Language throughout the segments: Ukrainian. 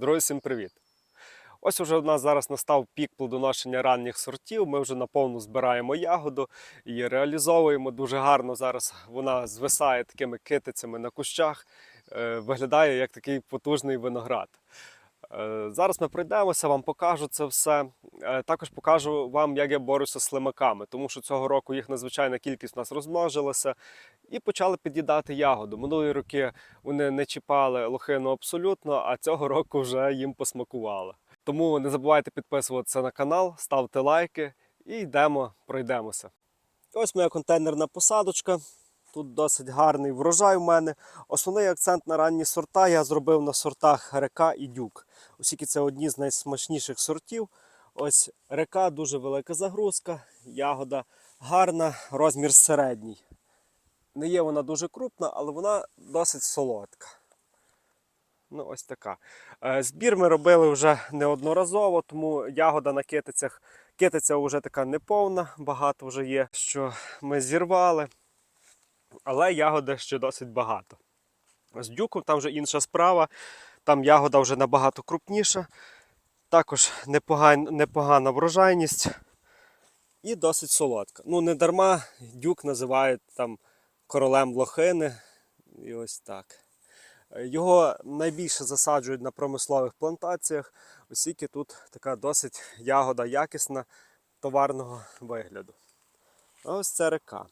Друзі, всім привіт! Ось уже у нас зараз настав пік плодоношення ранніх сортів. Ми вже наповну збираємо ягоду і реалізовуємо дуже гарно. Зараз вона звисає такими китицями на кущах, е, виглядає як такий потужний виноград. Е, Зараз ми пройдемося, вам покажу це все. Е, Також покажу вам, як я борюся з слимаками, тому що цього року їх надзвичайна кількість у нас розмножилася і почали під'їдати ягоду. Минулі роки вони не чіпали лохину абсолютно, а цього року вже їм посмакували. Тому не забувайте підписуватися на канал, ставте лайки і йдемо, пройдемося. Ось моя контейнерна посадочка. Тут досить гарний врожай у мене. Основний акцент на ранні сорта я зробив на сортах река і дюк. Оскільки це одні з найсмачніших сортів. Ось река дуже велика загрузка, ягода гарна, розмір середній. Не є вона дуже крупна, але вона досить солодка. Ну, ось така. Е, Збір ми робили вже неодноразово, тому ягода на китицях. Китиця вже така неповна, багато вже є, що ми зірвали. Але ягоди ще досить багато. З дюком там вже інша справа. Там ягода вже набагато крупніша. Також непоган- непогана врожайність і досить солодка. Ну, не дарма дюк називають там королем лохини. І ось так. Його найбільше засаджують на промислових плантаціях, оскільки тут така досить ягода якісна товарного вигляду. Ось це река.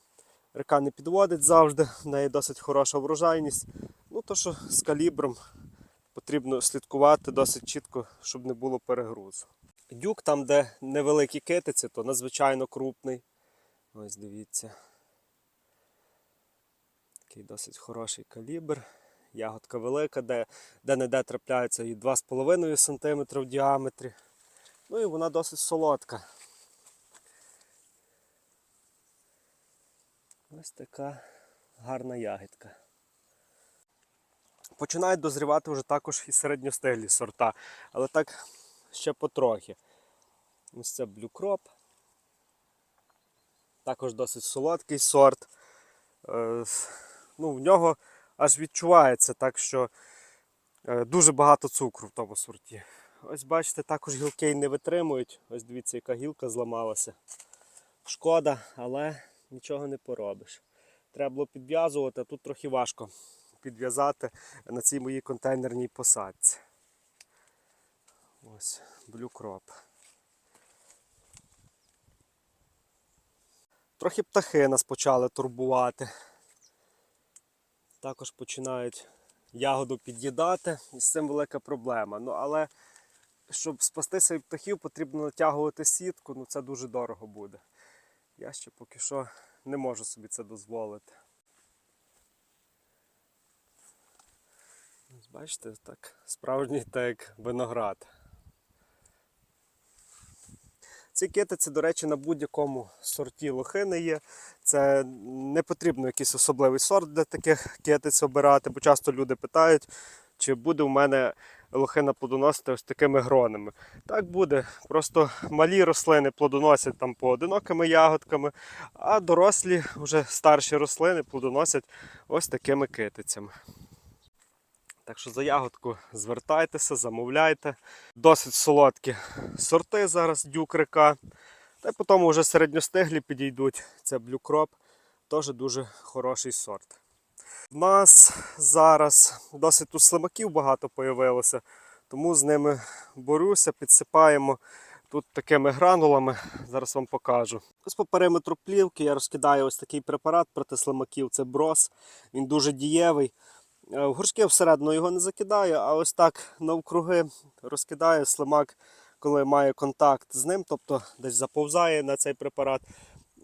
Река не підводить завжди, в неї досить хороша врожайність. Ну, то що з калібром потрібно слідкувати досить чітко, щоб не було перегрузу. Дюк, там, де невеликі китиці, то надзвичайно крупний. Ось дивіться. Такий досить хороший калібр. Ягодка велика, де, де не де трапляється і 2,5 см в діаметрі. Ну і вона досить солодка. Ось така гарна ягідка. Починають дозрівати вже також і середньостиглі сорта, але так ще потрохи. Ось це Crop. Також досить солодкий сорт. Е, ну, в нього аж відчувається так, що е, дуже багато цукру в тому сорті. Ось бачите, також гілки не витримують. Ось дивіться, яка гілка зламалася. Шкода, але нічого не поробиш. Треба було підв'язувати, а тут трохи важко підв'язати на цій моїй контейнерній посадці. Ось, Crop. Трохи птахи нас почали турбувати. Також починають ягоду під'їдати, і з цим велика проблема. Ну, але щоб спастися від птахів, потрібно натягувати сітку, ну це дуже дорого буде. Я ще поки що не можу собі це дозволити. Бачите, так, справжній так виноград. Ці китиці, до речі, на будь-якому сорті лохини є. Це не потрібно якийсь особливий сорт для таких китиць обирати, бо часто люди питають, чи буде у мене лохина плодоносити ось такими гронами. Так буде. Просто малі рослини плодоносять там поодинокими ягодками, а дорослі, вже старші рослини плодоносять ось такими китицями. Так що за ягодку звертайтеся, замовляйте. Досить солодкі сорти зараз дюк река. Та й потім вже середньостиглі підійдуть. Це Crop, теж дуже хороший сорт. У нас зараз досить тут слимаків багато появилося, тому з ними борюся, підсипаємо тут такими гранулами. Зараз вам покажу. Ось по периметру плівки я розкидаю ось такий препарат проти слимаків. Це брос. Він дуже дієвий. Е, горшки всередину його не закидаю, а ось так навкруги розкидаю слимак, коли має контакт з ним, тобто десь заповзає на цей препарат,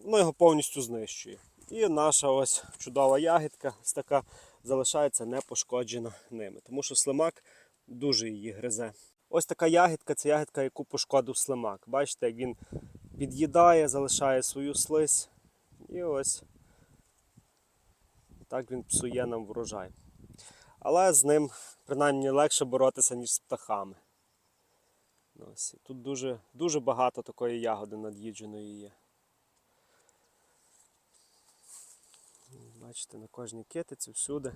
ну його повністю знищує. І наша ось чудова ягідка ось така залишається непошкоджена ними, тому що слимак дуже її гризе. Ось така ягідка це ягідка, яку пошкодив слимак. Бачите, як він під'їдає, залишає свою слизь. І ось так він псує нам врожай. Але з ним принаймні легше боротися, ніж з птахами. Ось. Тут дуже, дуже багато такої ягоди над'їдженої є. Бачите, на кожній китиці всюди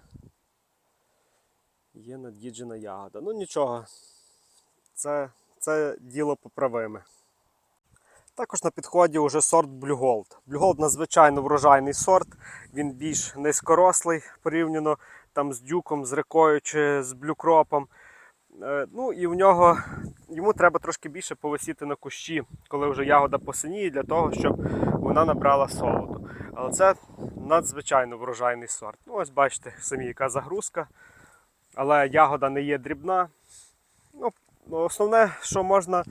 є над'їджена ягода. Ну нічого, це, це діло поправиме. Також на підході вже сорт Blue Gold. Blue Gold надзвичайно врожайний сорт, він більш низькорослий порівняно там, з дюком, з рекою чи з блюкропом. Е, Ну і в нього йому треба трошки більше повисіти на кущі, коли вже ягода посиніє, для того, щоб вона набрала солоду. Але це надзвичайно врожайний сорт. Ну, ось бачите, самі яка загрузка. Але ягода не є дрібна. Ну, основне, що можна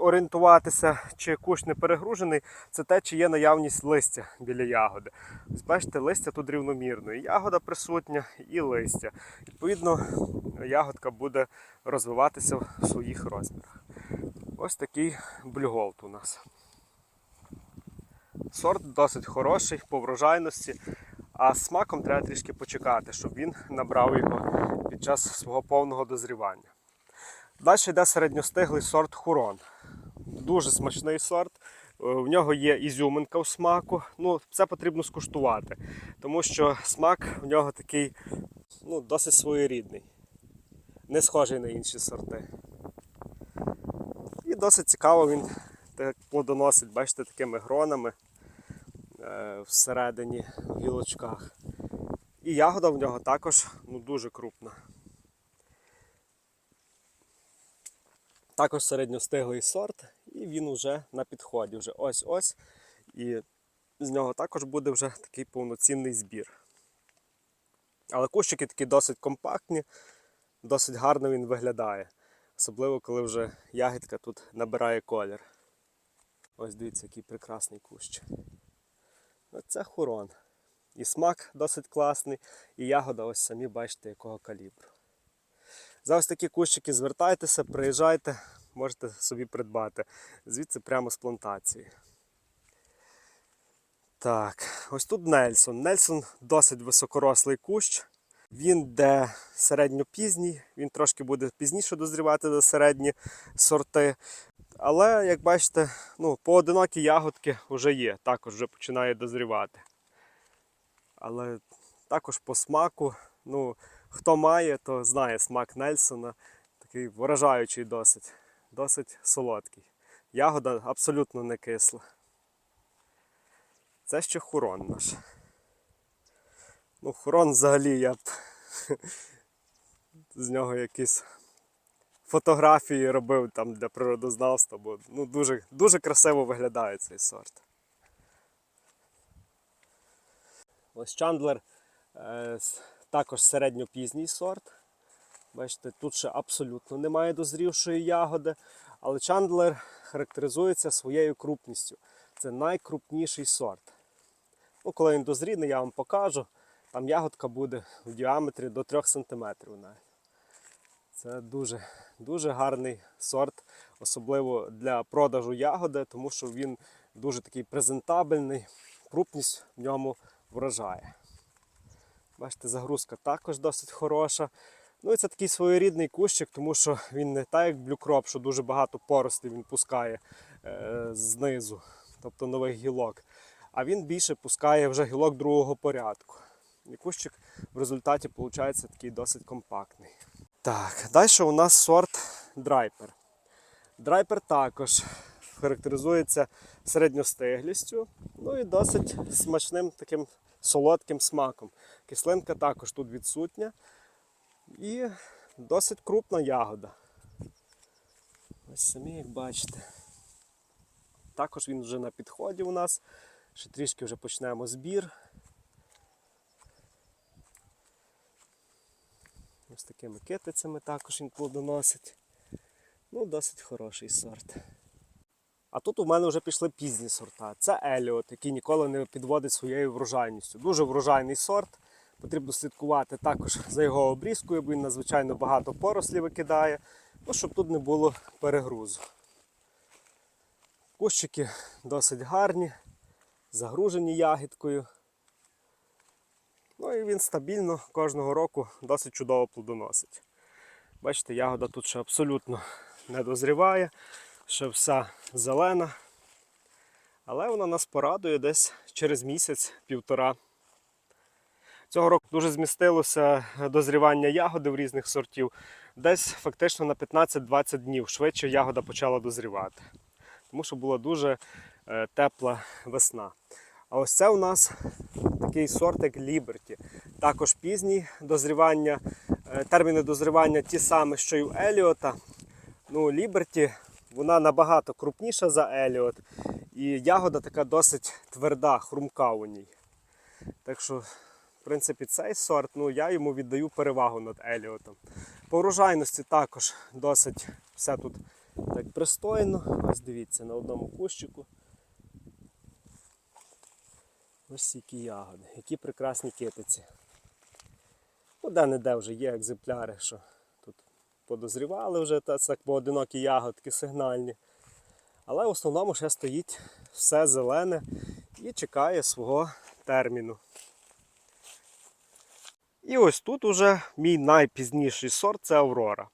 орієнтуватися, чи кущ не перегружений, це те, чи є наявність листя біля ягоди. Ось бачите, листя тут рівномірно. І ягода присутня, і листя. Відповідно, ягодка буде розвиватися в своїх розмірах. Ось такий блюголд у нас. Сорт досить хороший по врожайності, а смаком треба трішки почекати, щоб він набрав його під час свого повного дозрівання. Далі йде середньостиглий сорт Хурон. Дуже смачний сорт. Е, В нього є ізюминка у смаку. Ну, це потрібно скуштувати, тому що смак в нього такий ну, досить своєрідний, не схожий на інші сорти. І досить цікаво він так плодоносить, бачите, такими гронами е, всередині в гілочках. І ягода в нього також ну, дуже крупна. Також середньостиглий сорт, і він вже на підході. Вже ось-ось. І з нього також буде вже такий повноцінний збір. Але кущики такі досить компактні, досить гарно він виглядає. Особливо, коли вже ягідка тут набирає колір. Ось дивіться, який прекрасний кущ. Це хурон. І смак досить класний, і ягода ось самі бачите, якого калібру. За ось такі кущики звертайтеся, приїжджайте, можете собі придбати. Звідси прямо з плантації. Так, ось тут Нельсон. Нельсон досить високорослий кущ. Він де середньопізній, він трошки буде пізніше дозрівати до середні сорти. Але, як бачите, ну, поодинокі ягодки вже є, також вже починає дозрівати. Але також по смаку, ну, хто має, то знає смак Нельсона. Такий вражаючий досить, досить солодкий. Ягода абсолютно не кисла. Це ще хурон наш. Ну, хурон взагалі я б з нього якісь фотографії робив там для природознавства, бо ну, дуже, дуже красиво виглядає цей сорт. Ось Чандлер е, також середньопізній сорт. Бачите, тут ще абсолютно немає дозрівшої ягоди, але Чандлер характеризується своєю крупністю. Це найкрупніший сорт. Ну, коли він дозріне, я вам покажу. Там ягодка буде в діаметрі до 3 см. Це дуже, дуже гарний сорт, особливо для продажу ягоди, тому що він дуже такий презентабельний, крупність в ньому вражає. Бачите, загрузка також досить хороша. Ну і це такий своєрідний кущик, тому що він не так, як блюкроп, що дуже багато порослів він пускає е, знизу, тобто нових гілок. А він більше пускає вже гілок другого порядку. І кущик в результаті виходить такий досить компактний. Так, далі у нас сорт драйпер. Драйпер також характеризується середньостиглістю, ну і досить смачним таким солодким смаком. Кислинка також тут відсутня. І досить крупна ягода. Ось самі, як бачите. Також він вже на підході у нас. Ще трішки вже почнемо збір. Ось такими китицями також він плодоносить. Ну, досить хороший сорт. А тут у мене вже пішли пізні сорта. Це Еліот, який ніколи не підводить своєю врожайністю. Дуже врожайний сорт. Потрібно слідкувати також за його обрізкою, бо він надзвичайно багато порослів викидає, ну, щоб тут не було перегрузу. Кущики досить гарні, загружені ягідкою. Ну і він стабільно кожного року досить чудово плодоносить. Бачите, ягода тут ще абсолютно не дозріває, ще вся зелена. Але вона нас порадує десь через місяць-півтора. Цього року дуже змістилося дозрівання ягоди в різних сортів. десь фактично на 15-20 днів швидше ягода почала дозрівати. Тому що була дуже е, тепла весна. А ось це у нас такий сорт, як Liberty. Також пізній дозрівання, е, терміни дозрівання ті самі, що й у Еліота. Ну, Liberty, вона набагато крупніша за Еліот. І ягода така досить тверда, хрумка у ній. Так що, в принципі, цей сорт, ну, я йому віддаю перевагу над Еліотом. По врожайності також досить все тут так пристойно. Ось дивіться, на одному кущику. Ось які ягоди, які прекрасні китиці. Ну, де-не-де вже є екземпляри, що подозрівали вже та так поодинокі ягодки сигнальні. Але в основному ще стоїть все зелене і чекає свого терміну. І ось тут уже мій найпізніший сорт це Аврора.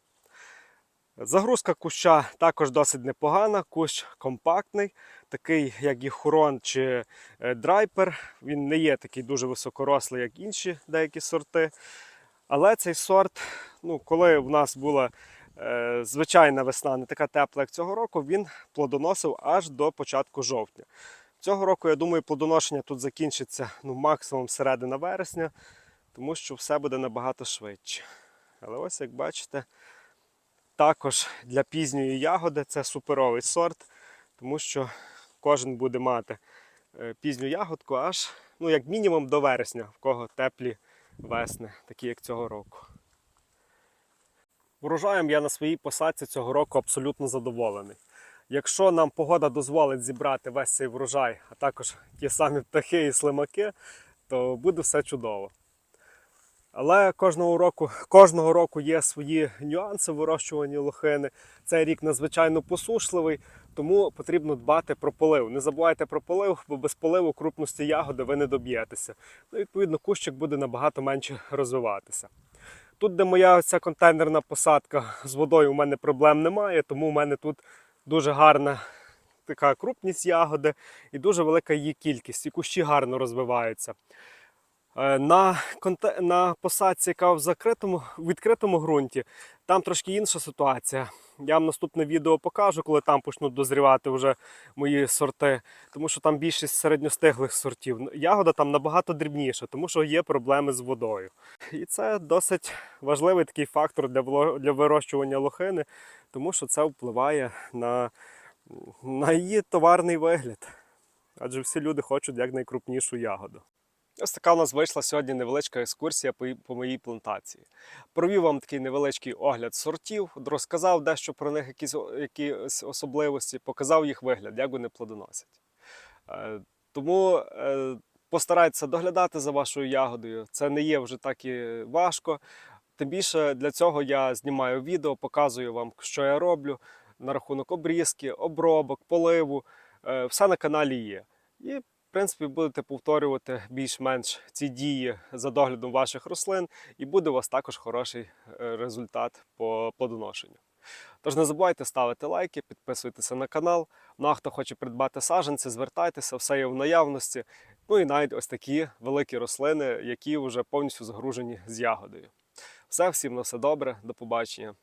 Загрузка куща також досить непогана, кущ компактний, такий як і хурон чи е, драйпер. Він не є такий дуже високорослий, як інші деякі сорти. Але цей сорт, ну, коли в нас була е, звичайна весна, не така тепла, як цього року, він плодоносив аж до початку жовтня. Цього року, я думаю, плодоношення тут закінчиться ну, максимум середина вересня, тому що все буде набагато швидше. Але ось як бачите, також для пізньої ягоди це суперовий сорт, тому що кожен буде мати е, пізню ягодку аж ну, як мінімум до вересня, в кого теплі весни, такі як цього року. Врожаєм я на своїй посадці цього року абсолютно задоволений. Якщо нам погода дозволить зібрати весь цей врожай, а також ті самі птахи і слимаки, то буде все чудово. Але кожного року, кожного року є свої нюанси в вирощуванні лохини. Цей рік надзвичайно посушливий, тому потрібно дбати про полив. Не забувайте про полив, бо без поливу крупності ягоди ви не доб'єтеся. Ну, відповідно, кущик буде набагато менше розвиватися. Тут, де моя ця контейнерна посадка з водою, у мене проблем немає, тому у мене тут дуже гарна така крупність ягоди і дуже велика її кількість. І кущі гарно розвиваються. Е, На, на посадці, яка в закритому, відкритому ґрунті, там трошки інша ситуація. Я вам наступне відео покажу, коли там почнуть дозрівати вже мої сорти, тому що там більшість середньостиглих сортів. Ягода там набагато дрібніша, тому що є проблеми з водою. І це досить важливий такий фактор для, для вирощування лохини, тому що це впливає на, на її товарний вигляд. Адже всі люди хочуть якнайкрупнішу ягоду. Ось така у нас вийшла сьогодні невеличка екскурсія по, моїй плантації. Провів вам такий невеличкий огляд сортів, розказав дещо про них, якісь, якісь особливості, показав їх вигляд, як вони плодоносять. Е, Тому е, постарайтеся доглядати за вашою ягодою. Це не є вже так і важко. Тим більше для цього я знімаю відео, показую вам, що я роблю на рахунок обрізки, обробок, поливу. Е, Все на каналі є. І в принципі, будете повторювати більш-менш ці дії за доглядом ваших рослин, і буде у вас також хороший е, результат по плодоношенню. Тож не забувайте ставити лайки, підписуйтеся на канал. Ну а хто хоче придбати саджанці, звертайтеся, все є в наявності. Ну і навіть ось такі великі рослини, які вже повністю загружені з ягодою. Все, всім на все добре, до побачення.